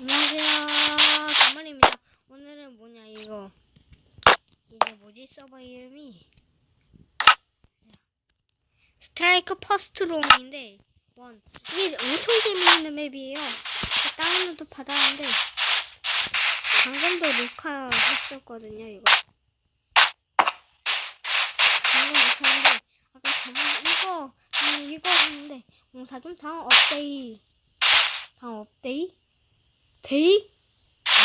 안녕하세요. 간만입니다. 오늘은 뭐냐 이거 이게 뭐지 서버 이름이 스트라이크 퍼스트 롱인데 원 이게 엄청 재미있는 맵이에요. 다운로드 받았는데 방금도 녹화했었거든요 이거. 방금 녹화했는데 아까 저번 이거 음, 이거 했는데 공사 좀 다음 업데이 다음 업데이 데이?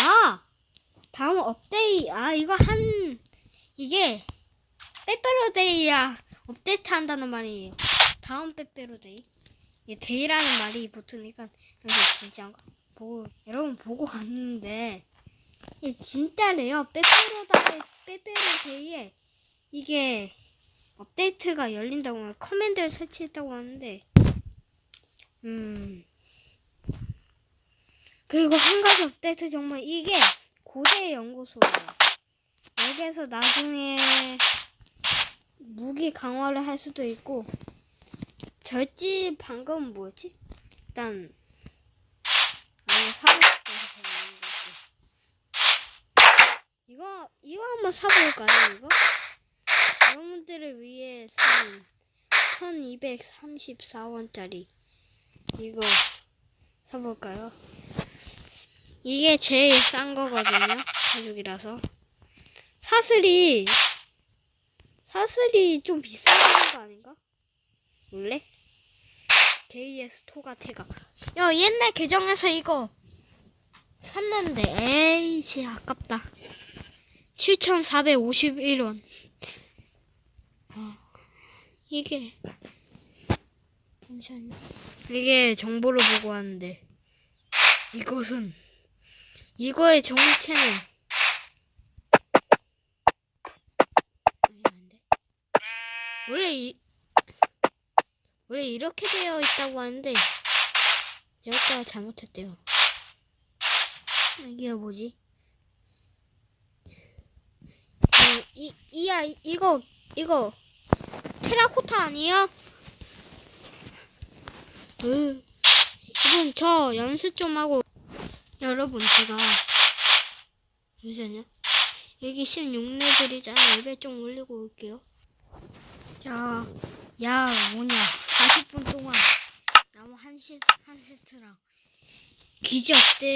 아! 다음 업데이. 아, 이거 한, 이게, 빼빼로데이야. 업데이트 한다는 말이에요. 다음 빼빼로데이. 이게 데이라는 말이 붙으니까, 이게 진짜, 보고, 여러분 보고 왔는데, 이게 진짜래요. 빼빼로다, 빼빼로데이에, 이게, 업데이트가 열린다고, 커맨드를 설치했다고 하는데, 음, 그리고 한 가지 업데이트 정말 이게 고대 연구소예요. 여기에서 나중에 무기 강화를 할 수도 있고 절지 방금 뭐였지? 일단 아니 사고 싶어서. 이거 이거 한번 사볼까요? 이거 여러분들을 위해 산 1234원짜리 이거 사볼까요? 이게 제일 싼 거거든요. 가죽이라서. 사슬이, 사슬이 좀 비싼 거 아닌가? 원래? KS 토가테가. 야, 옛날 계정에서 이거 샀는데, 에이씨, 아깝다. 7,451원. 어, 이게, 잠시만요. 이게 정보를 보고 왔는데, 이것은 이거의 정체는. 원래 이 원래 이렇게 되어 있다고 하는데 제가 잘못했대요. 이게 뭐지? 어, 이 이야 이거 이거 테라코타 아니야? 으 이건 저 연습 좀 하고 여러분 제가 잠시만요. 여기 16레벨이잖아 레벨 좀 올리고 올게요. 자 야 뭐냐. 40분 동안 나무 한, 시, 한 세트랑 기지 업데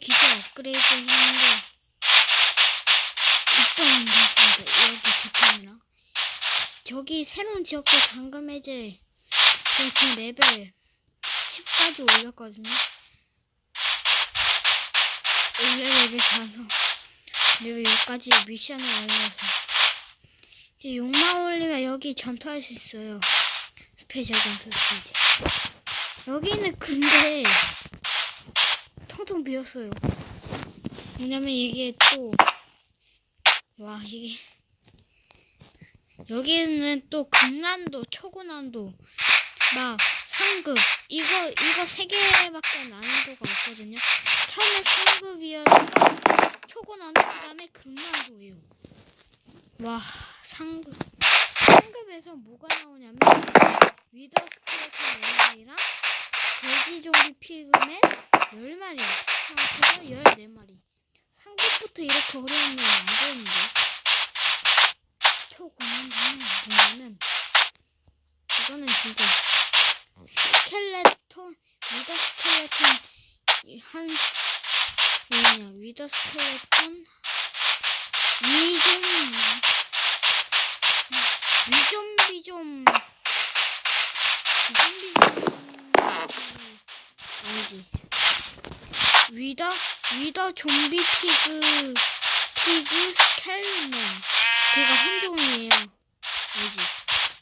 기지 업그레이드 했는데 이പ്പം 됐습니다 여기 부탄이랑? 저기 새로운 지역도 잠금 해제 그 레벨 10까지 올렸거든요 레벨 4서 레벨 6까지 미션을 올려서 이제 6만 올리면 여기 전투할 수 있어요. 스페셜 전투 스테이지 여기는 근데 텅텅 비었어요. 왜냐면 이게 또 와 이게 여기는 또 극난도 초고난도 막 상급. 이거 이거 세 개밖에 난이도가 없거든요. 처음에 상급이었다가 초고난도 그다음에 극난도예요. 와 상급 상급에서 뭐가 나오냐면 위더 스켈레톤 4마리랑 돼지 좀비 피그맨 10마리 상급에서 14마리 상급부터 이렇게 어려우면 안 되는데 초고난도는 뭐냐면 이거는 진짜 스켈레톤 위더 스켈레톤 한 뭐냐 위더 스켈레톤 위좀 위좀비 좀 위좀비 좀 아니지 위더 위더 좀비 피그 피그 스켈맨 걔가 한 종이에요 알지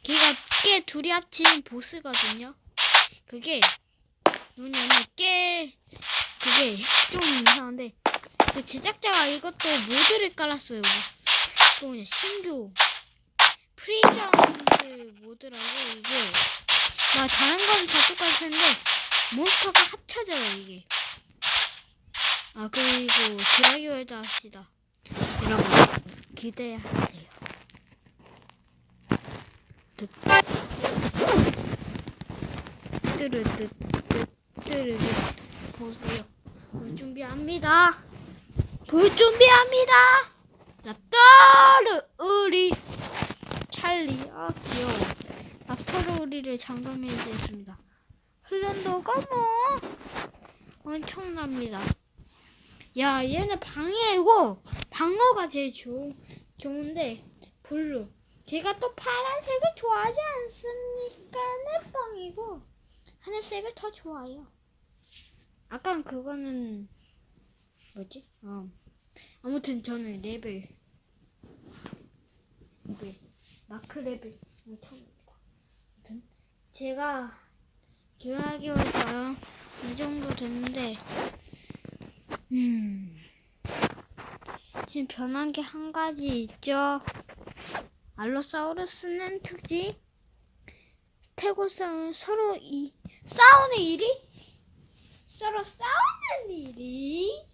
걔가 깨 둘이 합친 보스거든요 그게 뭐냐면 깨 그게 좀 이상한데 그 제작자가 이것도 모드를 깔았어요. 그 뭐냐 신규 프리저런드 모드라고 이게 막 다른 건 다 똑같을 텐데 몬스터가 합쳐져요 이게. 아 그리고 드라기 월드 합시다. 여러분 기대하세요. 뜻. 뜨르듯 뜨르듯 보세요. 볼 준비합니다. 볼 준비합니다. 랍터르 우리 찰리 아 귀여워. 랍터르 우리를 잠금해 주겠습니다. 훈련도가 뭐 엄청납니다. 야 얘는 방해이고 방어가 제일 좋, 좋은데 블루 제가 또 파란색을 좋아하지 않습니까? 내 빵이고 하늘색을 더 좋아해요. 아까 그거는 뭐지? 어. 아무튼 저는 레벨 레벨 마크 레벨 엄청납니다. 아무튼 제가 올까요? 이 정도 됐는데 음 지금 변한 게 한 가지 있죠. 알로사우루스는 특징 스테고사우는 서로 이 싸우는 일이 서로 싸우는 일이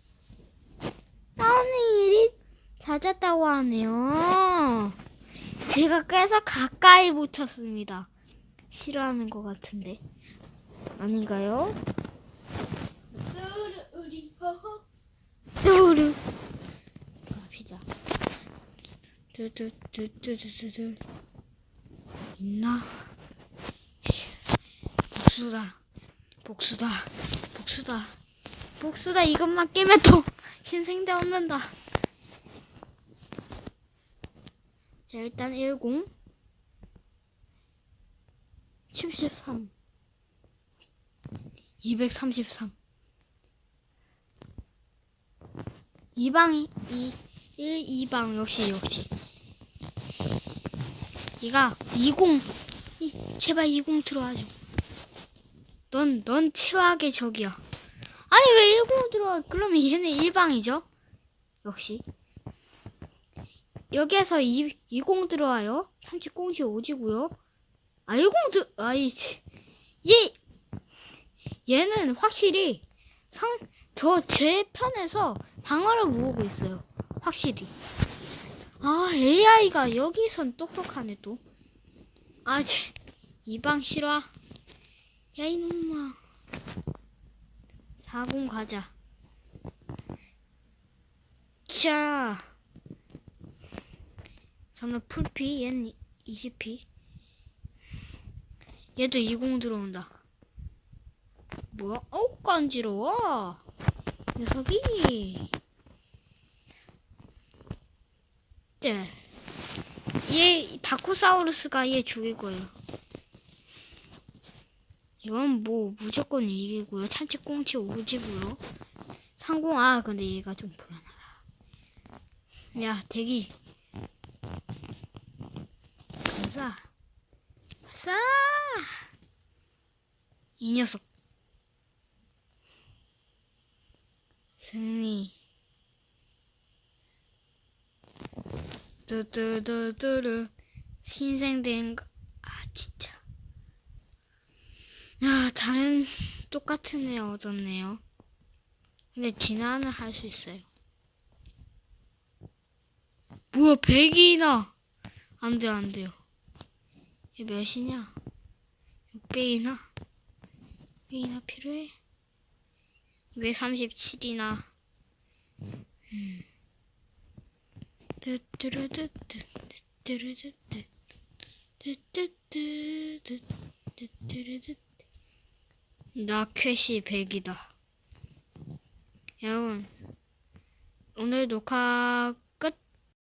싸우는 일이 잦았다고 하네요. 제가 꽤서 가까이 붙였습니다. 싫어하는 것 같은데 아닌가요? 뚜르 갑시다. 뚜뚜뚜뚜뚜뚜 있나? 복수다. 복수다. 복수다. 복수다. 이것만 깨면 또 신생대 얻는다. 자, 일단 10 73 233 2방이 2 1, 2방 역시 역시. 얘가 20 이, 제발 20 들어와줘. 넌, 넌 최악의 적이야 아니 왜10 들어와 그러면 얘는 1방이죠 역시 여기에서 2, 20 들어와요 30 공시 오지고요 아 10 들, 아이 치. 얘 얘는 확실히 상, 저 제 편에서 방어를 모으고 있어요. 확실히. 아, AI가 여기선 똑똑하네, 또. 아, 제, 이방 실화. 야, 이놈아. 40 가자. 자. 저는 풀피, 얘는 20피. 얘도 20 들어온다. 뭐야? 어우, 간지러워. 녀석이. 네. 얘, 다코사우루스가 얘 죽일 거예요. 이건 뭐, 무조건 이기고요. 참치 꽁치 오지고요. 상공, 아, 근데 얘가 좀 불안하다. 야, 대기. 가자. 가자! 이 녀석. 승리. 뚜뚜뚜뚜루. 신생된 거. 아, 진짜. 아, 다른, 똑같은 애 얻었네요. 근데 진화는 할 수 있어요. 뭐야, 100이나! 안 돼, 안 돼요. 얘 몇이냐? 600이나? 600이나 필요해? 237이나. 음. 뚜뚜루뚜뚜, 뚜뚜루뚜뚜, 뚜뚜뚜뚜, 뚜뚜루뚜뚜. 나 쾌시 100이다. 여러분, 오늘 녹화